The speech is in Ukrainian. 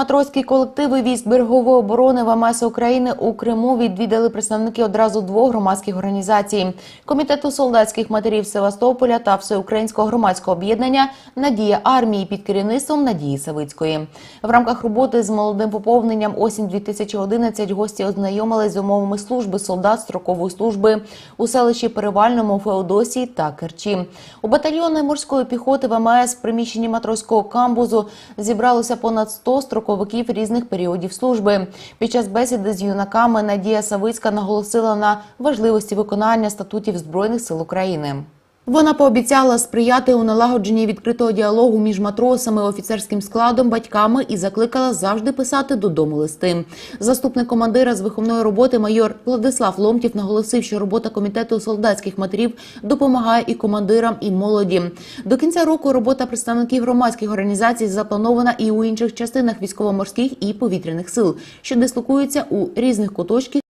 Матросські колективи військ берегової оборони ВМС України у Криму відвідали представники одразу двох громадських організацій: комітету солдатських матерів Севастополя та всеукраїнського громадського об'єднання Надія армії під керівництвом Надії Савицької. В рамках роботи з молодим поповненням осінь 2011 гості ознайомились з умовами служби солдат строкової служби у селищі Перевальному, Феодосії та Керчі. У батальйони морської піхоти ВМС в приміщенні матроського камбузу зібралося понад 100 строковиків різних періодів служби. Під час бесіди з юнаками Надія Савицька наголосила на важливості виконання статутів Збройних сил України. Вона пообіцяла сприяти у налагодженні відкритого діалогу між матросами, офіцерським складом, батьками і закликала завжди писати додому листи. Заступник командира з виховної роботи майор Владислав Ломтів наголосив, що робота комітету солдатських матерів допомагає і командирам, і молоді. До кінця року робота представників громадських організацій запланована і у інших частинах військово-морських і повітряних сил, що дислокуються у різних куточках